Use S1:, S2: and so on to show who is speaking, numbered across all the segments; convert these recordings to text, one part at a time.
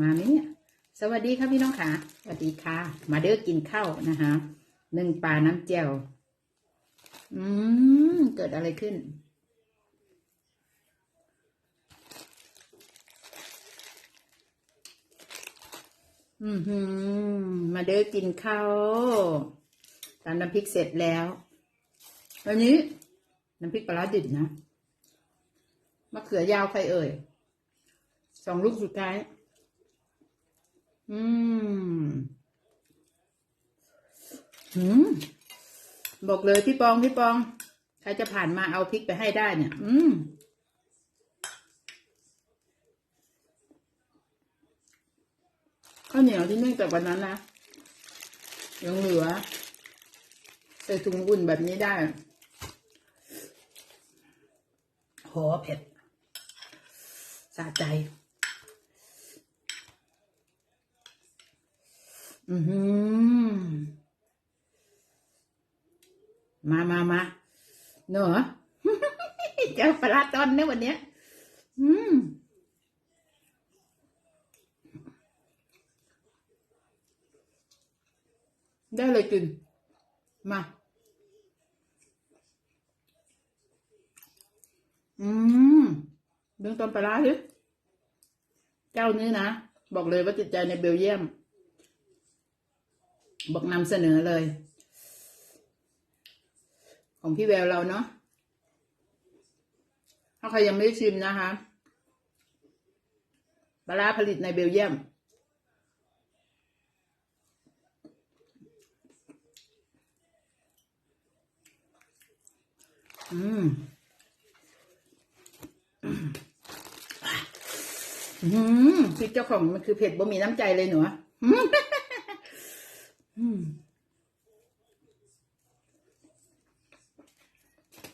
S1: มาไหมเนี่ย สวัสดีครับพี่น้องค่ะ สวัสดีค่ะ มาเด้อกินข้าวนะคะหนึ่งปลาน้ำเจียวอืม เกิดอะไรขึ้น อือหือมาเด้อกินข้าวตำน้ำพริกเสร็จแล้ว วันนี้น้ำพริกปลาร้าดิบนะมะเขือยาวใครเอ่ยสองลูกสุดท้าย อืมหืมบอกเลยพี่ปองพี่ปอง ใครจะผ่านมาเอาพริกไปให้ได้เนี่ย อืมข้าวเหนียวที่นึ่งจากวันนั้นนะยังเหลือ ใส่ถุงอุ่นแบบนี้ได้โหเผ็ดสะใจ อือหือมามามาเนอะเจ้าปลาร้าตอนเนี่ยวันเนี้ย อืมได้เลยกินมา อืมเรื่องตอนปลาร้าดิเจ้านี้นะ บอกเลยว่าติดใจในเบลเยียม บอกนำเสนอเลย ของพี่แววเราเนาะถ้าใครยังไม่ได้ชิมนะคะปลาผลิตในเบลเยียม อืม อืมพริกเจ้าของมันคือเผ็ดบ่มีน้ำใจเลยหนูอะอืม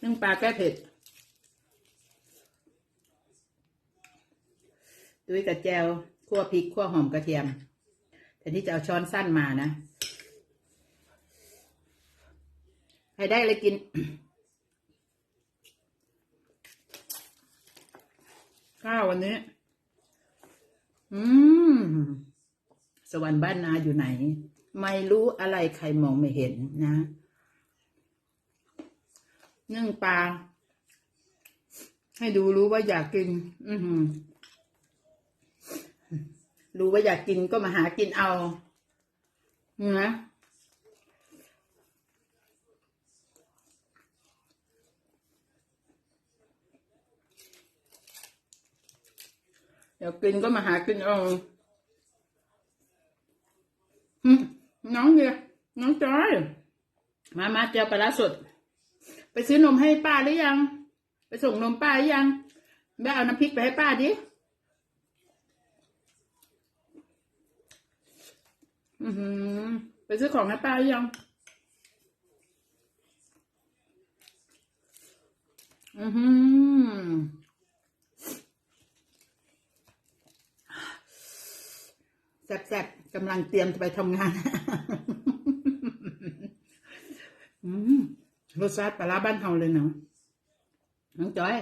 S1: นึ่ง ปลาแก้เผ็ดด้วยกับแจวคั่วพริกคั่วหอมกระเทียมแต่ที่จะเอาช้อนสั้นมานะให้ได้เลยกิน ข้าววันนี้ อืม สวรรค์บ้านนาอยู่ไหน ไม่รู้อะไรใครมองไม่เห็นนะ นึ่งปลา ให้ดูรู้ว่าอยากกิน อือรู้ว่าอยากกินก็มาหากินเอานะอยากกินก็มาหากินเอาน้องเนี่ยน้องจอย มา มาเจียวปลาสด ไปซื้อนมให้ป้าหรือยัง ไปส่งนมป้าหรือยังแม่เอาน้ำพริกไปให้ป้าดิอือหือ ไปซื้อของให้ป้าหรือยัง อือหือแซ่บๆกำลังเตรียมจะไปทำงาน อืม รสชาติปลาร้าบ้านเฮาเลยเนาะน้องจอย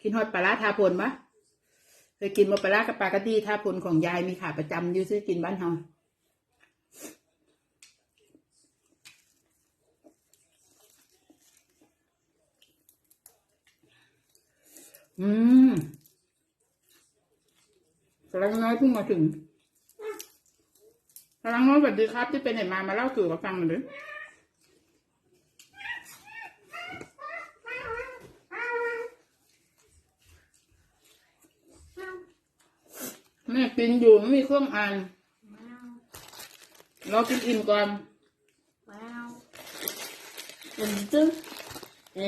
S1: กินฮอดปลาร้าทาพลปะเคยกินมาปลาร้ากับปลากระดีทาพลของยายมีขาประจำอยู่ซื้อกินบ้านเฮาอืมกำลังน้อยเพิ่งมาถึงกำลังน้อยสวัสดีครับที่เป็นไหนมามาเล่าสู่กับฟังหน่อย ดิแม่กินอยู่ไม่มีเครื่องอ่านรอกินอิ่มก่อน
S2: Wauw. En dit?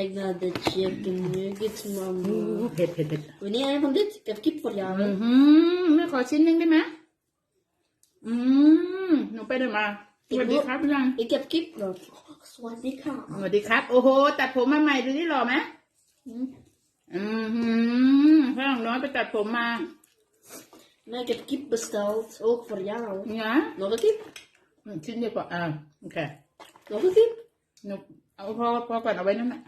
S2: Ik dacht dat chicken nuggets,
S1: อู้
S2: man.
S1: เผ็ดเผ็ดเผ็ด
S2: Wil je een van dit? Ik heb kip voor
S1: อื
S2: jou.
S1: อหือแม่ขอชิ้นหนึ่งได้ไหมอืมหนูไปเดี๋ยวมาสวัสดีครับยัง
S2: Ik heb kip nog. Swadika.
S1: สวัสดีครับ โอ้โห ตัดผมมาใหม่ดูที่หล่อไหม
S2: Hm.
S1: อือหือพ่อของน้อยไปตัดผมมา
S2: Maar ik heb kip besteld, ook voor jou.
S1: เนี่ย
S2: Nog een kip?
S1: อืมชิ้นเดียวกว่าอ่าโอเค
S2: Nog een kip?
S1: หนูเอาพอพอก่อนเอาไว้นั่นแหละ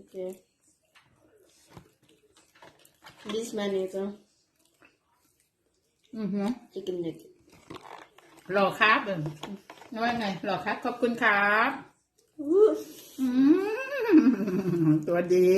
S2: Oké. Dit is mijn eten.
S1: อือหือ
S2: Chicken nugget.
S1: รอครับเออว่าไงรอครับ ขอบคุณครับ
S2: Oeh.
S1: อืมตัวดี